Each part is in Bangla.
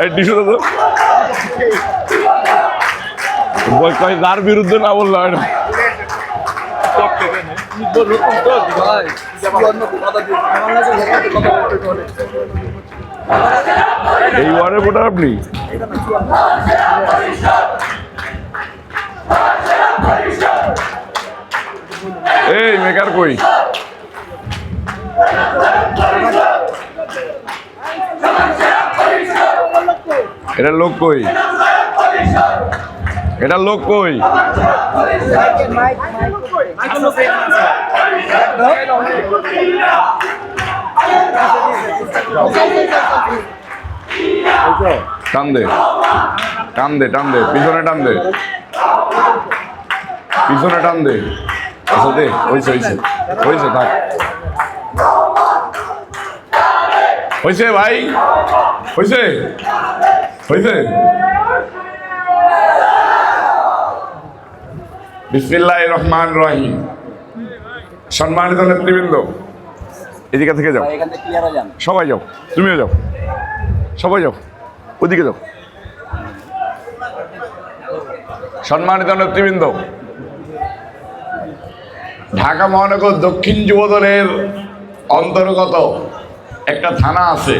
এই টিস্যু দাও তো। কয় যার বিরুদ্ধে না বলল হয় এই ওয়ার্ডের ভোটার আপনি এই মেকার কই এটা লোক কই? এটা লোক কই? টান দে টান দে টান দে, পিছনে টান দে। পিছনে টান দে। আচ্ছা দে হয়েছে হয়েছে হয়েছে থাক। হয়েছে ভাই হয়েছে হয়েছে বিসমিল্লাহ রহমান রহিম। সম্মানিত নেতৃবৃন্দ এদিকে থেকে যাও। সবাই যাও তুমিও যাও। সবাই যাও ওদিকে যাও। সম্মানিত নেতৃবৃন্দ ঢাকা মহানগর দক্ষিণ যুবদলের অন্তর্গত একটা থানা আছে।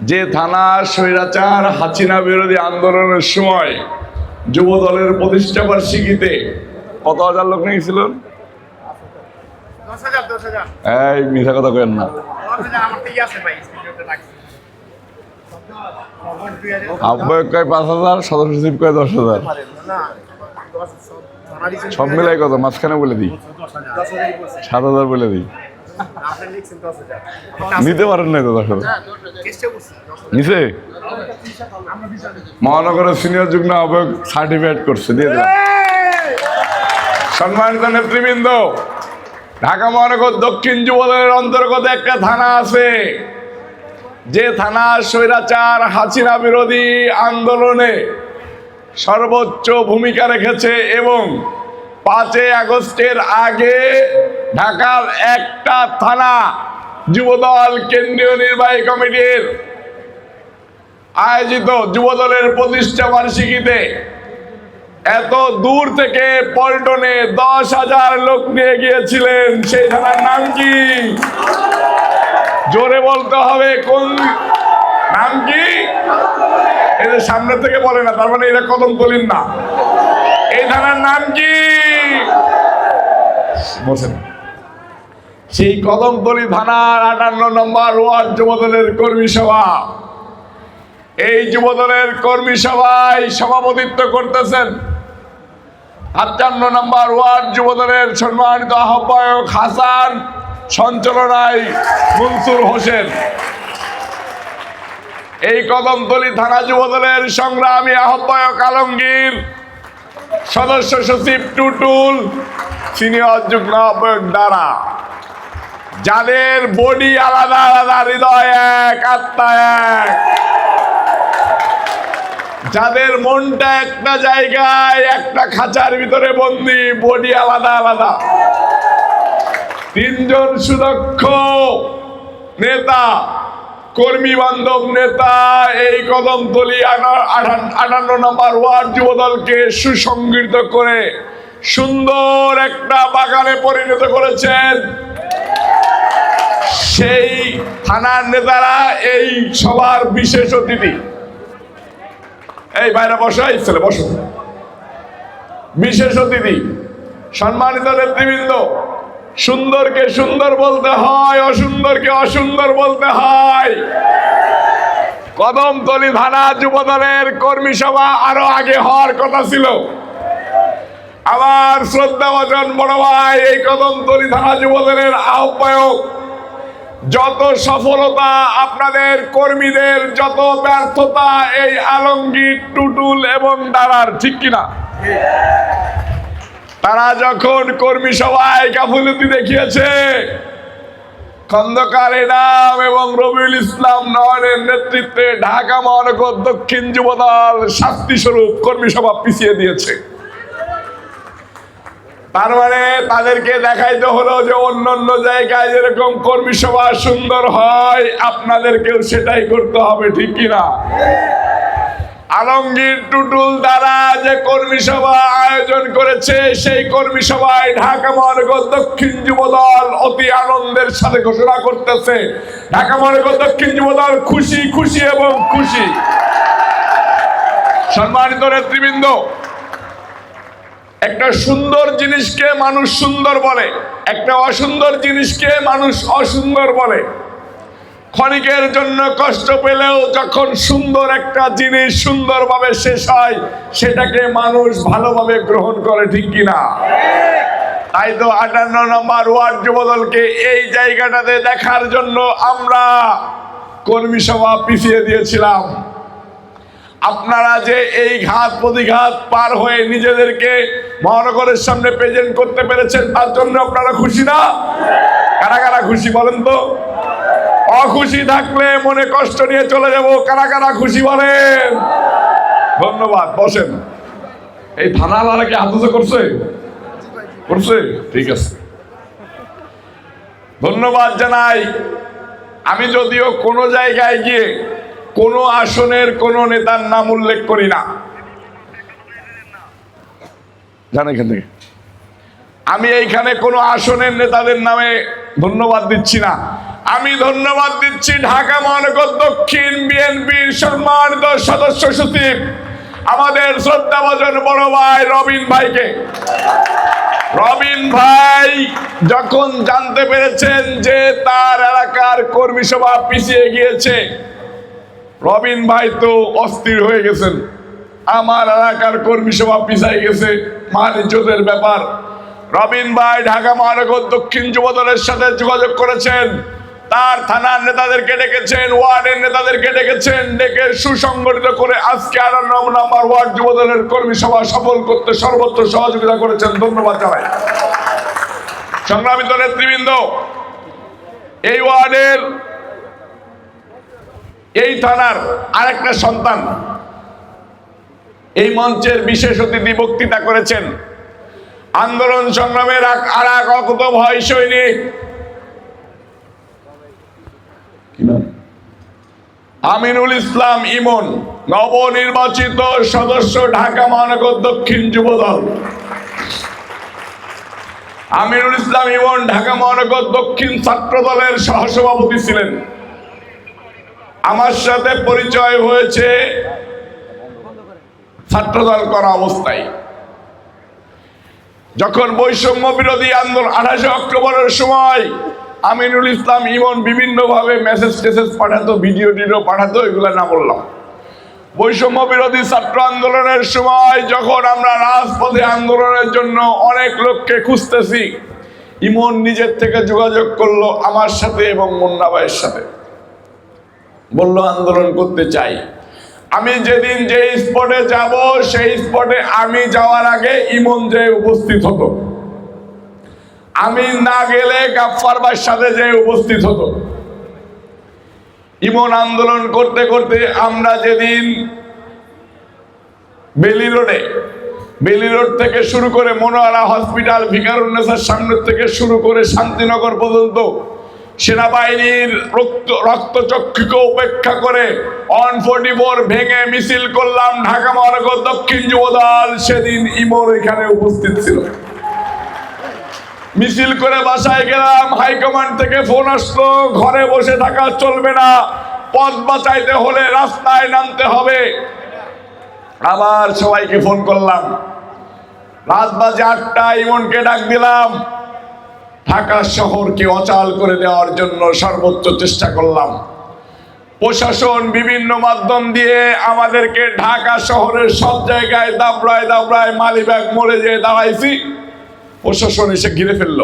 যে থানা স্বৈরাচার হাসিনা বিরোধী আন্দোলনের সময় যুবদলের প্রতিষ্ঠা বার্ষিকীতে কত হাজার লোক দশ এই মিথ্যা কথা কেন না। আহ্বায়ক কয় পাঁচ হাজার সদস্য সচিব কয় দশ হাজার? সব মিলাই কত? মাঝখানে বলে দিই। সাত হাজার বলে দিই আপনি লিখছেন দশ হাজার নিতে পারেন না তো মহানগরের সিনিয়র যুগ্ম আহ্বায়ক সার্টিফিকেট করছে দিয়ে দিলাম সম্মানিত নেতৃবৃন্দ ঢাকা মহানগর দক্ষিণ যুবদলের অন্তর্গত একটা থানা আছে। যে থানা স্বৈরাচার হাসিনা বিরোধী আন্দোলনে সর্বোচ্চ ভূমিকা রেখেছে এবং পাঁচই আগস্টের আগে ঢাকার একটা থানা যুবদল কেন্দ্রীয় নির্বাহী কমিটির আয়োজিত যুবদলের প্রতিষ্ঠা বার্ষিকীতে এত দূর থেকে পল্টনে দশ হাজার লোক নিয়ে গিয়েছিলেন, সেই থানার নাম কি? জোরে বলতে হবে, কোন নাম কি? এদের সামনে থেকে বলে না, তার মানে এরা কদম তোলেন না। এই থানার নাম কি? বসেন সেই কদমতলি থানার আটান্ন নম্বর ওয়ার্ড যুবদলের কর্মী সভা। এই যুবদলের কর্মী সভায় সভাপতিত্ব করতেছেন আটান্ন নম্বর ওয়ার্ড যুবদলের সম্মানিত আহ্বায়ক হাসান সঞ্চালনায় মনসুর হোসেন। এই কদমতলি থানা যুবদলের সংগ্রামী আহ্বায়ক আলমগীর, সদস্য সচিব টুটুল, সিনিয়র যুগ্ম আহ্বায়ক দ্বারা যাদের বডি আলাদা আলাদা, হৃদয় এক, আত্মা এক। যাদের মনটা একটা জায়গায়, একটা খাঁচার ভিতরে বন্দি, বডি আলাদা আলাদা। তিনজন সুদক্ষ নেতা, কর্মী বান্ধব নেতা, এই কদমতলি আটান্ন নম্বর ওয়ার্ড যুবদলকে সুসংগঠিত করে সুন্দর একটা বাগানে পরিণত করেছেন। সেই থানার নেতারা এই সবার বিশেষ অতিথি। এই বাইরে বসো, এই ছেলে বসো। বিশেষ অতিথি, সম্মানিত নেতৃবৃন্দ, সুন্দরকে সুন্দর বলতে হয়, অসুন্দরকে অসুন্দর বলতে হয়। কদমতলি থানা যুবদলের কর্মী সভা আরও আগে হওয়ার কথা ছিল। আমার শ্রদ্ধা বচন বড় ভাই, এই কদমতলি থানা যুবদলের আহ্বায়ক যত সফলতা আপনাদের কর্মীদের, যত ব্যর্থতা এই আলমগীর, টুটুল এবং দাঁড়ার ঠিক কিনা? তারা যখন কর্মী সভায় গাফুলতি দেখিয়েছে, খন্দকার এনাম এবং রবিউল ইসলাম নয়নের নেতৃত্বে ঢাকা মহানগর দক্ষিণ যুবদল শাস্তি স্বরূপ কর্মী সভা পিছিয়ে দিয়েছে। তার মানে তাদেরকে দেখাইতে হলো যে অন্য অন্য জায়গায় যেরকম কর্মী সভা সুন্দর হয়, আপনাদেরকেও সেটাই করতে হবে, ঠিক কিনা? আলমগীর টুটুল দ্বারা যে কর্মী সভা আয়োজন করেছে, সেই কর্মী সভায় ঢাকা মহানগর দক্ষিণ যুবদল অতি আনন্দের সাথে ঘোষণা করতেছে। ঢাকা মহানগর দক্ষিণ যুবদল খুশি খুশি এবং খুশি। সম্মানিত নেতৃবৃন্দ একটা সুন্দর জিনিসকে মানুষ সুন্দর বলে, একটা অসুন্দর জিনিসকে মানুষ অসুন্দর বলে। ক্ষণিকের জন্য কষ্ট পেলেও যখন সুন্দর একটা জিনিস সুন্দরভাবে শেষ হয়, সেটাকে মানুষ ভালোভাবে গ্রহণ করে, ঠিক কিনা তাই তো আটান্ন নম্বর ওয়ার্ড যুবদলকে এই জায়গাটাতে দেখার জন্য আমরা কর্মী সভা পিছিয়ে দিয়েছিলাম। আপনারা যে এই ঘাত প্রতিঘাত পার হয়ে নিজেদেরকে মহানগরের সামনে প্রেজেন্ট করতে পেরেছেন, তার জন্য আপনারা খুশি না? কারা কারা খুশি বলেন তো? অখুশি থাকলে মনে কষ্ট নিয়ে চলে যাব, কারা কারা খুশি বলেন? ধন্যবাদ, বসেন। এই থানাওয়ালা কি আহত করছে? করছে? ঠিক আছে। ধন্যবাদ জানাই। আমি যদিও কোনো জায়গায় গিয়ে কোনো আসনের কোনো নেতার নাম উল্লেখ করি না। জান এখান থেকে। আমি এইখানে কোনো আসনের নেতাদের নামে ধন্যবাদ দিচ্ছি না। আমি ধন্যবাদ দিচ্ছি ঢাকা মহানগর দক্ষিণ বিএনপির সম্মানিত সদস্য সচিব, আমাদের শ্রদ্ধাভাজন বড় ভাই রবিন ভাইকে। রবিন ভাই যখন জানতে পেরেছেন যে তার এলাকার কর্মী সভা পিছিয়ে গিয়েছে রবিন ভাই তো অস্থির হয়ে গেছেন। আমার এলাকার কর্মী সভা পিছাই গেছে মান ইজ্জতের ব্যাপার। রবিন ভাই ঢাকা মহানগর দক্ষিণ যুবদলের সাথে যোগাযোগ করেছেন। তার থানার নেতাদেরকে ডেকেছেন, ওয়ার্ডের নেতাদেরকে ডেকেছেন, ডেকে সুসংগঠিত করে আজকে আটান্ন নম্বর ওয়ার্ড যুবদলের কর্মী সভা সফল করতে সর্বত্র সহযোগিতা করেছেন। ধন্যবাদ জানাই। সংগ্রামিত নেতৃবৃন্দ, এই ওয়ার্ডের এই থানার আরেকটা সন্তান। এই মঞ্চের বিশেষ অতিথি বক্তৃতা করেছেন। আন্দোলন সংগ্রামের এক আর এক অকুত ভয় সৈনিক। আমিনুল ইসলাম ইমন, নবনির্বাচিত সদস্য ঢাকা মহানগর দক্ষিণ যুবদল। আমিনুল ইসলাম ইমন, ঢাকা মহানগর দক্ষিণ ছাত্র দলের সহসভাপতি ছিলেন। আমার সাথে পরিচয় হয়েছে ছাত্রদল করা অবস্থায়। যখন বৈষম্য বিরোধী আন্দোলন আঠাশে অক্টোবরের সময় আমিনুল ইসলাম ইমন বিভিন্নভাবে মেসেজ টেসেজ পাঠাতো ভিডিও টিডিও পাঠাতো এগুলো না বললাম। বৈষম্য বিরোধী ছাত্র আন্দোলনের সময় যখন আমরা রাজপথে আন্দোলনের জন্য অনেক লোককে খুঁজতেছি, ইমন নিজের থেকে যোগাযোগ করল আমার সাথে এবং মুন্না ভাইয়ের সাথে। বলল আন্দোলন করতে চাই। আমি যেদিন যে স্পটে যাব, সেই স্পটে আমি যাওয়ার আগে ইমন যে উপস্থিত হতো। আমি না গেলে গাফফার ভাইয়ের সাথে যে উপস্থিত হতো। ইমন আন্দোলন করতে করতে আমরা যেদিন বেলি রোডে, বেলি রোড থেকে শুরু করে মনোয়ারা হসপিটাল ভিকারুন্নেসার সামনে থেকে শুরু করে শান্তিনগর পর্যন্ত সেনাবাহিনীর রক্ত রক্তচক্ষুকে উপেক্ষা করে অন ফোর্টি ফোর ভেঙে মিছিল করলাম ঢাকা মহানগর দক্ষিণ যুবদল। সেদিন ইমন এখানে উপস্থিত ছিল। মিছিল করে বাসায় গেলাম, হাইকমান্ড থেকে ফোন আসলো, ঘরে বসে থাকা চলবে না, পথ বাঁচাইতে হলে রাস্তায় নামতে হবে। আবার সবাইকে ফোন করলাম। রাত বাজে আটটা ইমনকে ডাক দিলাম ঢাকা শহরকে অচাল করে দেওয়ার জন্য সর্বোচ্চ চেষ্টা করলাম। প্রশাসন বিভিন্ন মাধ্যম দিয়ে আমাদেরকে ঢাকা শহরের সব জায়গায় দাবড়ায় দাবড়ায় মালিবাগ মরে যেয়ে দাঁড়াইছি। প্রশাসন এসে ঘিরে ফেলল।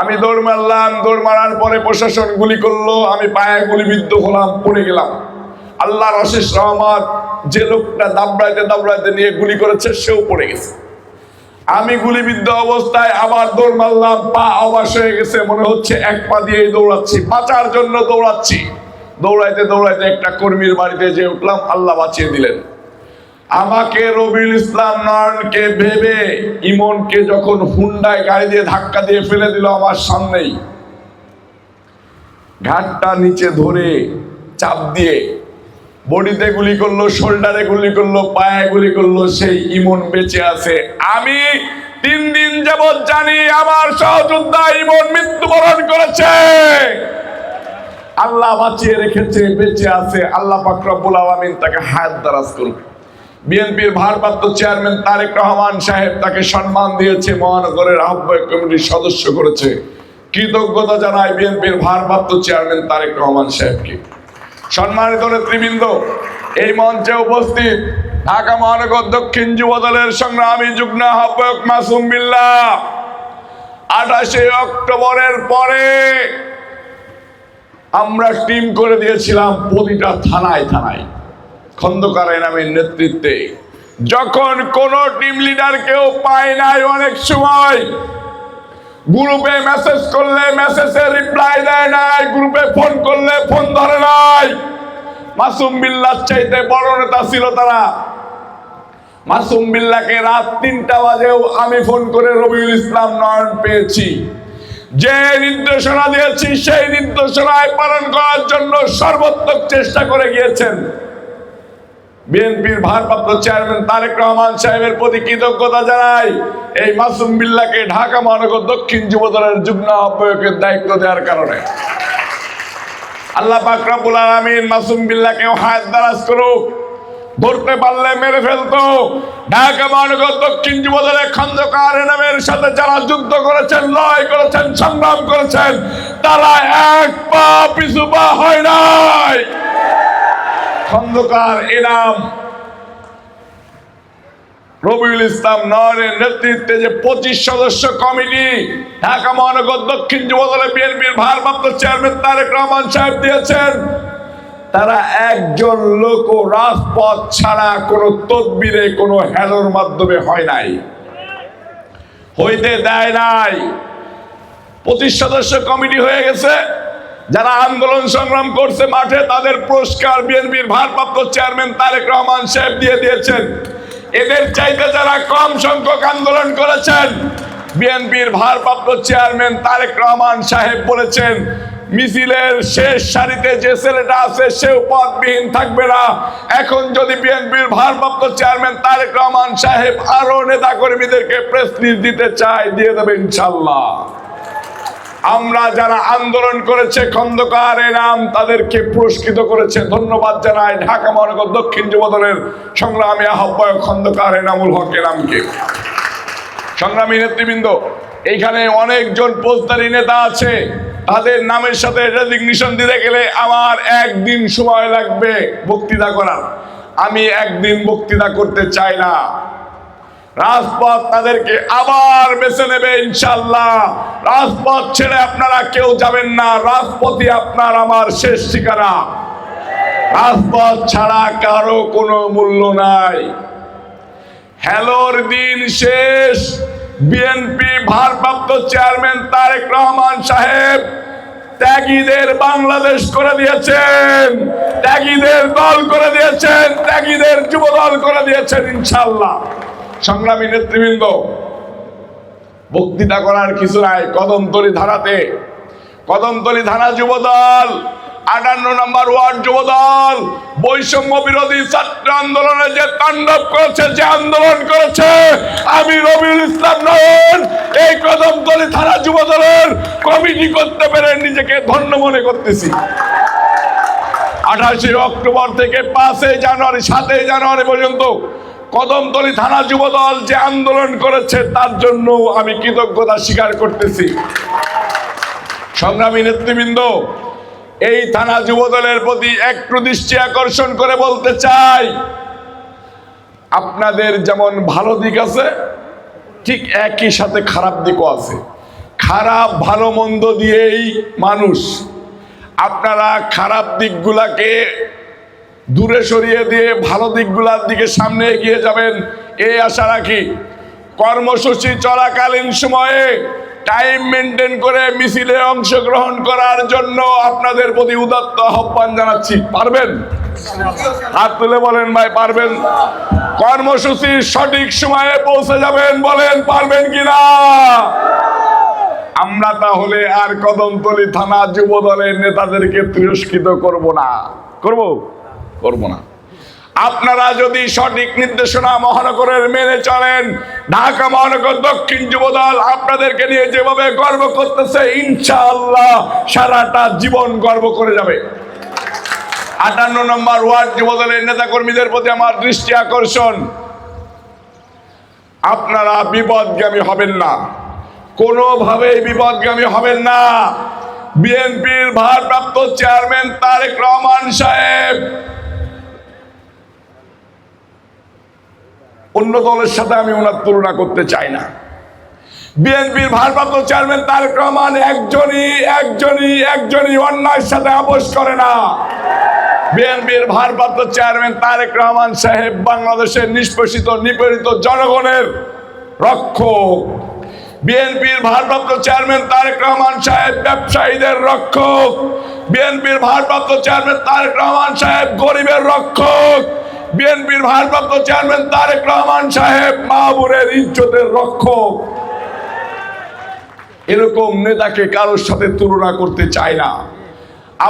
আমি দৌড় মারলাম, দৌড় মারার পরে প্রশাসন গুলি করল, আমি পায়ে গুলিবিদ্ধ হলাম, পড়ে গেলাম। আল্লাহর অশেষ রহমত, যে লোকটা দাবড়াইতে দাবড়াইতে নিয়ে গুলি করেছে, সেও পড়ে গেছে। আমি গুলিবিদ্ধ অবস্থায় আবার দৌড় মারলাম, পা অবাস হয়ে গেছে, মনে হচ্ছে এক পা দিয়েই দৌড়াচ্ছি, বাঁচার জন্য দৌড়াচ্ছি। দৌড়াইতে দৌড়াইতে একটা কর্মীর বাড়িতে যে উঠলাম, আল্লাহ বাঁচিয়ে দিলেন। আমাকে রবিউল ইসলাম নয়নকে ভেবে ইমনকে যখন হুন্ডায় গাড়ি দিয়ে ধাক্কা দিয়ে ফেলে দিল আমার সামনেই, ঘাটটা নিচে ধরে চাপ দিয়ে বডিতে গুলি করল, শোল্ডারে গুলি করল, পায়ে গুলি করল, সেই ইমন বেঁচে আছে। আমি তিন দিন যাবৎ জানি আমার সহযোদ্ধা ইমন মৃত্যুবরণ করেছে। আল্লাহ বাঁচিয়ে রেখেছে, বেঁচে আছে। আল্লাহ পাক রব্বুল আলামিন তাকে হায়াত দারাজ করুক। বিএনপির ভারপ্রাপ্ত চেয়ারম্যান তারেক রহমান সাহেব তাকে সম্মান দিয়েছে, মহানগরের আহ্বায়ক কমিটির সদস্য করেছে। কৃতজ্ঞতা জানায় বিএনপির ভারপ্রাপ্ত চেয়ারম্যান তারেক রহমান সাহেবকে। সম্মানিত নেতৃবৃন্দ, এই মঞ্চে উপস্থিত ঢাকা মহানগর দক্ষিণ যুব দলের সংগ্রামী যুগ্ম আহ্বায়ক মাসুম বিল্লাহ আঠাশে অক্টোবরের পরে আমরা টিম করে দিয়েছিলাম প্রতিটা থানায় থানায়, খন্দকার নামের নেতৃত্বে। যখন কোন টিম লিডার কেউ পায় নাই অনেক সময় গ্রুপে মেসেজ করলে মেসেজে রিপ্লাই দেয় নাই, গ্রুপে ফোন করলে ফোন ধরে নাই। মাসুম বিল্লার চাইতে বড় নেতা ছিল তারা। মাসুম বিল্লাকে রাত তিনটা বাজেও আমি ফোন করে রবিউল ইসলাম নয়ন পেয়েছি। যে নির্দেশনা দিয়েছি, সেই নির্দেশনায় পালন করার জন্য সর্বোত্তম চেষ্টা করে গিয়েছেন। বিএনপির ভারপ্রাপ্ত চেয়ারম্যান তারেক রহমান সাহেবের প্রতি কৃতজ্ঞতা জানাই। এই মাসুম বিল্লাকে ঢাকা মহানগর দক্ষিণ যুবদলের যুগ্ম আহ্বায়কের দায়িত্ব দেওয়ার কারণে। আল্লাহ পাক রব্বুল আলামিন মাসুম বিল্লাকেও হায়াত দারাজ করুক, ধরতে পারলে মেরে ফেলতো। ঢাকা মহানগর দক্ষিণ যুব দলের খন্দকার নামের সাথে যারা যুদ্ধ করেছেন, লড়াই করেছেন, সংগ্রাম করেছেন, তারা এক পা পিছু পা হয় নাই। খন্দকার এনাম। রবিউল ইসলাম নরের নেতৃত্বে যে পঁচিশ সদস্য কমিটি ঢাকা মহানগর দক্ষিণ যুবদলে বিএনপির ভারপ্রাপ্ত চেয়ারম্যান তারেক রহমান সাহেব দিয়েছেন, তারা একজন লোক রাজপথ ছাড়া কোনো তদবিরে, কোনো হেলোর মাধ্যমে হয় নাই। হইতে দেয় নাই। পঁচিশ সদস্য কমিটি হয়ে গেছে। যারা আন্দোলন সংগ্রাম করছে মাঠে, তাদের পুরস্কার বিএনপির ভারপ্রাপ্ত চেয়ারম্যান তারেক রহমান সাহেব দিয়ে দিয়েছেন। এদের চাইতে যারা কম সংখ্যক আন্দোলন করেছেন, বিএনপির ভারপ্রাপ্ত চেয়ারম্যান তারেক রহমান সাহেব বলেছেন, মিছিলের শেষ সারিতে যে ছেলেটা আছে, সেও পদবিহীন থাকবে না। এখন যদি বিএনপির ভারপ্রাপ্ত চেয়ারম্যান তারেক রহমান সাহেব আরও নেতা কর্মীদেরকে প্রেস দিতে চায়, দিয়ে দেবে ইনশাল্লাহ। আমরা যারা আন্দোলন করেছে খন্দকার নাম তাদেরকে পুরস্কৃত করেছে। ধন্যবাদ জানাই ঢাকা মহানগর দক্ষিণ যুবদলের সংগ্রামী আহ্বায়ক খন্দকার এনামুল হক এনামকে। সংগ্রামী নেতৃবৃন্দ, এইখানে অনেকজন পোস্টারি নেতা আছে। তাদের নামের সাথে রেজিগনেশন দিতে গেলে আমার একদিন সময় লাগবে বক্তৃতা করার। আমি একদিন বক্তৃতা করতে চাই না। রাজপথ তাদেরকে আবার বেছে নেবে ইনশাল্লাহ রাজপথ ছেড়ে আপনারা কেউ যাবেন না, রাজপথই আপনার আমার শেষ ঠিকানা। রাজপথ ছাড়া কারও কোনো মূল্য নাই। হ্যালোর দিন শেষ। বিএনপি ভারপ্রাপ্ত চেয়ারম্যান তারেক রহমান সাহেব ত্যাগীদের বাংলাদেশ করে দিয়েছেন। ত্যাগীদের দল করে দিয়েছেন, ত্যাগীদের যুব দল করে দিয়েছেন ইনশাল্লাহ সংগ্রামী নেতৃবৃন্দ, বক্তৃতা করার কিছু নাই। কদমতলি ধারাতে, কদমতলি ধারা যুবদল, আটান্ন নম্বর ওয়ার্ড যুবদল, বৈষম্য বিরোধী ছাত্র আন্দোলনে যে তাণ্ডব করেছে, যে আন্দোলন করেছে, আমি রবিউল ইসলাম নয়ন, এই কদমতলি থানা যুব দলের কমিটি করতে পেরে নিজেকে ধন্য মনে করতেছি। আঠাশে অক্টোবর থেকে পাঁচই জানুয়ারি, সাতই জানুয়ারি পর্যন্ত কদমতলী থানা যুবদল যে আন্দোলন করেছে, তার জন্য আমি কৃতজ্ঞতা স্বীকার করতেছি। সংগ্রামী নেতৃবৃন্দ, এই থানা যুবদলের প্রতি একটু দৃষ্টি আকর্ষণ করে বলতে চাই, আপনাদের যেমন ভালো দিক আছে, ঠিক একই সাথে খারাপ দিকও আছে। খারাপ, ভালো, মন্দ দিয়েই মানুষ। আপনারা খারাপ দিকগুলাকে দূরে সরিয়ে দিয়ে ভালো দিকগুলার দিকে সামনে এগিয়ে যাবেন। এই আশা রাখি। কর্মসূচি চলাকালীন সময়ে টাইম মেনটেন করে মিছিলে অংশগ্রহণ করার জন্য আপনাদের প্রতি উদাত্ত আহ্বান জানাচ্ছি। পারবেন? হাত তুলে বলেন ভাই, পারবেন? কর্মসূচির সঠিক সময়ে পৌঁছে যাবেন বলেন, পারবেন কিনা? আমরা তাহলে আর কদমতলী থানা যুব দলের নেতাদেরকে তিরস্কৃত করব না। করব? করব না। আপনারা যদি সঠিক নির্দেশনা মহানগরের মেনে চলেন, ঢাকা মহানগর দক্ষিণ যুবদল আপনাদেরকে নিয়ে যেভাবে গর্ব করতেছে, ইনশাআল্লাহ সারাটা জীবন গর্ব করে যাবে। আটান্ন নম্বর ওয়ার্ড যুবদলের নেতা কর্মীদের প্রতি আমার দৃষ্টি আকর্ষণ। আপনারা বিপদগামী হবেন না। কোনোভাবেই বিপদগামী হবেন না। বিএনপির ভারপ্রাপ্ত চেয়ারম্যান তারেক রহমান সাহেব অন্য দলের সাথে আমি ওনার তুলনা করতে চাই না। বিএনপির ভারপ্রাপ্ত চেয়ারম্যান তারেক রহমান একজনই একজনই একজনই অন্যায়ের সাথে আপোষ করে না। বিএনপির ভারপ্রাপ্ত চেয়ারম্যান তারেক রহমান সাহেব বাংলাদেশের নিষ্পেষিত, নিপীড়িত জনগণের রক্ষক। বিএনপির ভারপ্রাপ্ত চেয়ারম্যান তারেক রহমান সাহেব ব্যবসায়ীদের রক্ষক। বিএনপির ভারপ্রাপ্ত চেয়ারম্যান তারেক রহমান সাহেব গরিবের রক্ষক। বিএনপির ভারপ্রাপ্ত চেয়ারম্যান তারেক রহমান সাহেব মাহবুরের ইজ্জতের রক্ষক। এরকম নেতাকে কারোর সাথে তুলনা করতে চায় না।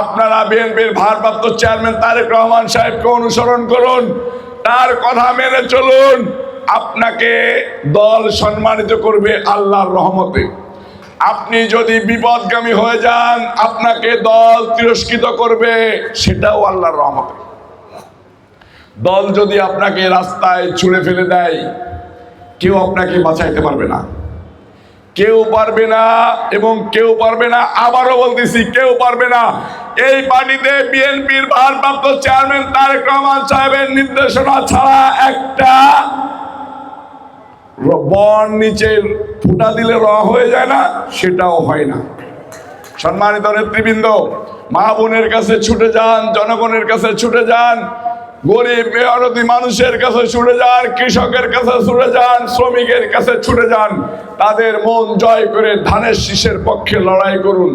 আপনারা বিএনপির ভারপ্রাপ্ত চেয়ারম্যান তারেক রহমান সাহেবকে অনুসরণ করুন, তার কথা মেনে চলুন, আপনাকে দল সম্মানিত করবে আল্লাহর রহমতে। আপনি যদি বিপদগামী হয়ে যান, আপনাকে দল তিরস্কৃত করবে, সেটাও আল্লাহর রহমতে। দল যদি আপনাকে রাস্তায় ছুঁড়ে ফেলে দেয়, কেউ আপনাকে বাঁচাইতে পারবে না। কেউ পারবে না এবং কেউ পারবে না, আবারও বলতেছি, কেউ পারবে না। এই পার্টিতে বিএনপির ভারপ্রাপ্ত চেয়ারম্যান তারেক রহমান সাহেবের নির্দেশনা ছাড়া একটা বন নিচে ফুটা দিলে র হয়ে যায় না, সেটাও হয় না। সম্মানিত নেতৃবৃন্দ, মা বোনের কাছে ছুটে যান, জনগণের কাছে ছুটে যান গরিব মেহনতি মানুষের কাছে ছুটে যান, কৃষকের কাছে ছুটে যান, শ্রমিকের কাছে ছুটে যান, তাদের মন জয় করে ধানের শীষের পক্ষে লড়াই করুন।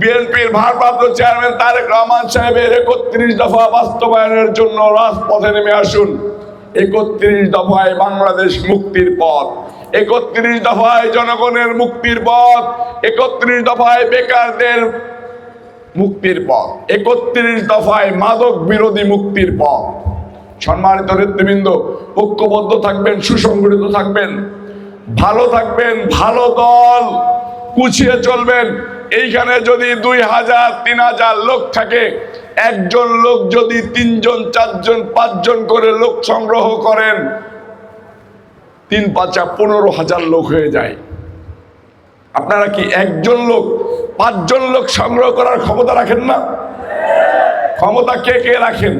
বিএনপির ভারপ্রাপ্ত চেয়ারম্যান তারেক রহমান সাহেবের একত্রিশ দফা বাস্তবায়নের জন্য রাজপথে নেমে আসুন। একত্রিশ দফায় বাংলাদেশ মুক্তির পথ। একত্রিশ দফায় জনগণের মুক্তির পথ। একত্রিশ দফায় বেকারদের মুক্তির পথ। একত্রিশ দফায় মাদক বিরোধী মুক্তির পথ। সম্মানিত নেতৃবৃন্দ, ঐক্যবদ্ধ থাকবেন, সুসংগঠিত থাকবেন, ভালো থাকবেন, ভালো দল কুছিয়ে চলবেন। এইখানে যদি দুই হাজার, তিন হাজার লোক থাকে, একজন লোক যদি তিনজন, চারজন, পাঁচজন করে লোক সংগ্রহ করেন, তিন পাঁচা পনেরো হাজার লোক হয়ে যায়। আপনারা কি একজন লোক, পাঁচজন লোক সংগ্রহ করার ক্ষমতা রাখেন না? ক্ষমতা কে কে রাখেন?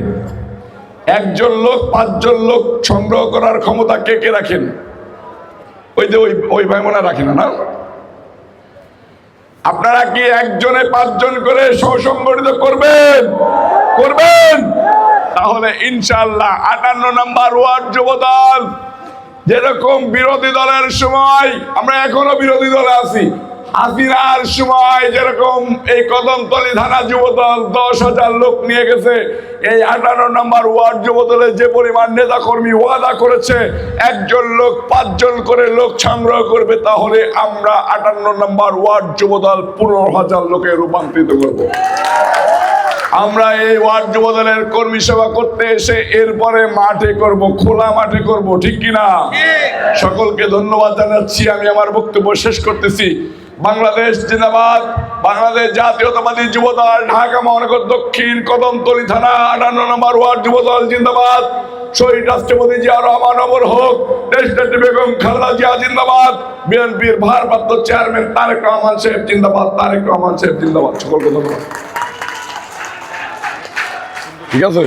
একজন লোক, পাঁচজন লোক সংগ্রহ করার ক্ষমতা কে কে রাখেন? ওই যে ওই ওই ভাই মনে রাখে না না? আপনারা কি একজনে পাঁচজন করে সুসংগঠিত করবেন? করবেন? তাহলে ইনশাল্লাহ আটান্ন নম্বর ওয়ার্ড যুবদল যেরকম বিরোধী দলের সময়, আমরা এখনও বিরোধী দলে আছি। হাসিনার সময় যেরকম এই কদমতলী থানা যুবদল দশ হাজার লোক নিয়ে গেছে, এই আঠারো নম্বর ওয়ার্ড যুবদলের যে পরিমাণ নেতা কর্মী ওয়াদা করেছে, একজন লোক, পাঁচজন করে লোক সংগ্রহ করবে, তাহলে আমরা আটান্ন নম্বর ওয়ার্ড যুবদল পনেরো হাজার লোকে রূপান্তরিত করব। আমরা এই ওয়ার্ড যুবদলের কর্মী সেবা করতে এসে এরপরে মাঠে করব খোলা মাঠে করব ঠিক কিনা? সকলকে ধন্যবাদ জানাচ্ছি আমি আমার বক্তব্য শেষ করতেছি। বাংলাদেশ জিন্দাবাদ বাংলাদেশ জাতীয়তাবাদী যুবদল ঢাকা মহানগর দক্ষিণ কদমতলী থানা আটান্ন নম্বর ওয়ার্ড যুবদল জিন্দাবাদ। শহীদ রাষ্ট্রপতি জিয়া রহমান অমর হোক দেশনেত্রী বেগম খালেদা জিয়া জিন্দাবাদ। বিএনপির ভারপ্রাপ্ত চেয়ারম্যান তারেক রহমান সাহেব জিন্দাবাদ তারেক রহমান সাহেব জিন্দাবাদ। সকলকে ধন্যবাদ। ঠিক আছে?